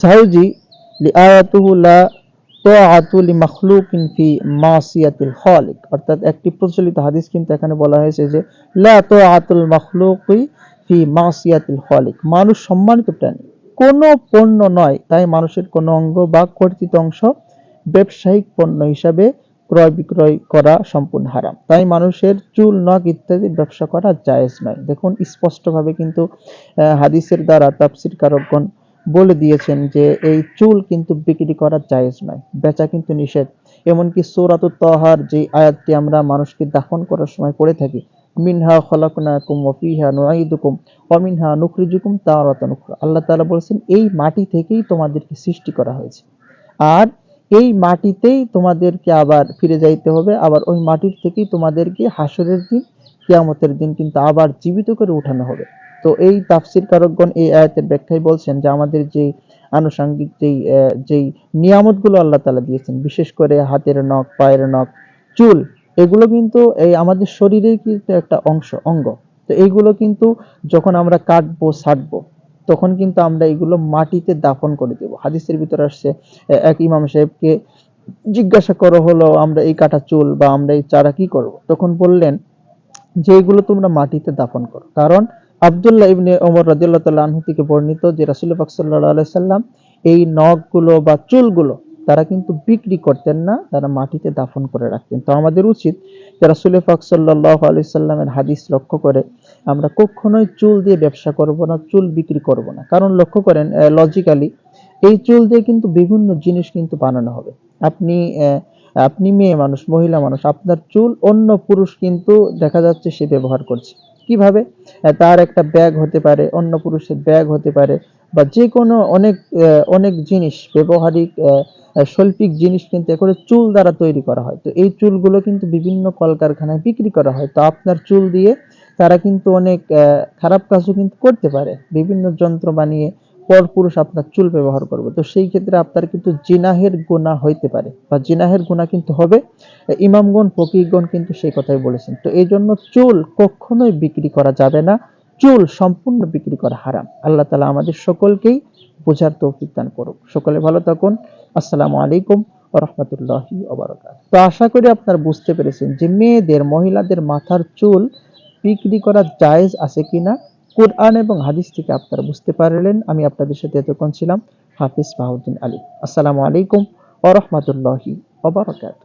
সাউজি, লিআয়াতুহু লা তাআতু লিমাখলুকিন ফি মাসিয়াতিল খালিক। অর্থাৎ একটি প্রচলিত হাদিস কিন্তু এখানে বলা হয়েছে যে, লা তাআতুল মাখলুকি ফি মাসিয়াতিল খালিক। মানুষ সম্মানিত প্রাণী। কোনো পণ্য নয়, তাই মানুষের কোনো অঙ্গ বা কর্তৃত অংশ ব্যবসায়িক পণ্য হিসাবে ক্রয় বিক্রয় করা সম্পূর্ণ হারাম। তাই মানুষের চুল, নখ ইত্যাদি ব্যবসা করা জায়েজ নয়। দেখুন, স্পষ্টভাবে কিন্তু হাদিসের দ্বারা তাফসির কারকগণ বলে দিয়েছেন যে এই চুল কিন্তু বিক্রি করা জায়েজ নয়, বেচা কিন্তু নিষেধ। এমনকি সূরাত তহার যে আয়াতটি আমরা মানুষকে দাফন করার সময় পড়ে থাকি, মিনহা খলাকনাকুম ওয়া ফিহা নুঈদুকুম ওয়া মিনহা নুখরিজুকুম তারাতান উখরা। আল্লাহ তাআলা বলেছেন, এই মাটি থেকেই তোমাদেরকে সৃষ্টি করা হয়েছে। আর এই মাটিতেই তোমাদেরকে আবার ফিরে যাইতে হবে, আবার ওই মাটির থেকেই তোমাদেরকে হাসরের দিন, কিয়ামতের দিন কিন্তু আবার জীবিত করে উঠানো হবে। তো এই তাফসির কারকগণ এই আয়াতের ব্যাখ্যায় বলছেন যে আমাদের যে আনুষঙ্গিক যেই যেই নিয়ামতগুলো আল্লাহ তাআলা দিয়েছেন, বিশেষ করে হাতের নখ, পায়ের নখ, চুল, এগুলো কিন্তু এই আমাদের শরীরের কিন্তু একটা অংশ, অঙ্গ। তো এইগুলো কিন্তু যখন আমরা কাটবো ছাটবো তখন কিন্তু আমরা এগুলো মাটিতে দাফন করে দেব। হাদিসের ভিতরে আসছে এক ইমাম সাহেবকে জিজ্ঞাসা করো হলো, আমরা এই কাটা চুল বা আমরা এই চারা কি করব? তখন বললেন যে, এগুলো তোমরা মাটিতে দাফন করো। কারণ আব্দুল্লাহ ইবনে ওমর রাদিয়াল্লাহু তাআলা আনহু থেকে বর্ণিত যে রাসূল পাক আলাইহি সাল্লাম এই নখগুলো বা চুলগুলো তারা কিন্তু বিক্রি করতেন না, তারা মাটিতে দাফন করে রাখতেন। তো আমাদের উচিত যে রাসূল পাক সাল্লাল্লাহু আলাইহি সাল্লামের হাদিস লক্ষ্য করে আমরা কখনোই চুল দিয়ে ব্যবসা করব না, চুল বিক্রি করব না। কারণ লক্ষ্য করেন লজিক্যালি এই চুল দিয়ে কিন্তু বিভিন্ন জিনিস কিন্তু বানানো হবে। আপনি আপনি মেয়ে মানুষ, মহিলা মানুষ, আপনার চুল অন্য পুরুষ কিন্তু দেখা যাচ্ছে সে ব্যবহার করছে। কীভাবে? তার একটা ব্যাগ হতে পারে, অন্য পুরুষের ব্যাগ হতে পারে, বা যে কোনো অনেক অনেক জিনিস, ব্যবহারিক শৈল্পিক জিনিস কিন্তু এগুলো চুল দ্বারা তৈরি করা হয়। তো এই চুলগুলো কিন্তু বিভিন্ন কলকারখানায় বিক্রি করা হয়। তো আপনার চুল দিয়ে তারা কিন্তু অনেক খারাপ কাজও কিন্তু করতে পারে। বিভিন্ন যন্ত্র বানিয়ে পরপুরুষ আপনার চুল ব্যবহার করবে। তো সেই ক্ষেত্রে আপনার কিন্তু জিনাহের গুনাহ হইতে পারে বা জিনাহের গুনাহ কিন্তু হবে। ইমামগণ ফকিরগণ কিন্তু সেই কথাই বলেছেন। তো এই জন্য চুল কখনোই বিক্রি করা যাবে না। চুল সম্পূর্ণ বিক্রি করা হারাম। আল্লাহ তালা আমাদের সকলকেই বোঝার তৌফিক দান করুক। সকলে ভালো থাকুন। আসসালামু আলাইকুম রহমতুল্লাহি তো আশা করি আপনারা বুঝতে পেরেছেন যে মেয়েদের, মহিলাদের মাথার চুল বিক্রি করা জায়েজ আছে কিনা। কোরআন এবং হাদিস থেকে আপনারা বুঝতে পারলেন, আমি আপনাদের সাথে এতক্ষণ ছিলাম হাফিজ বাহুদ্দিন আলী। আসসালামু আলাইকুম ওরহমতুল্লাহি ওবরাকাত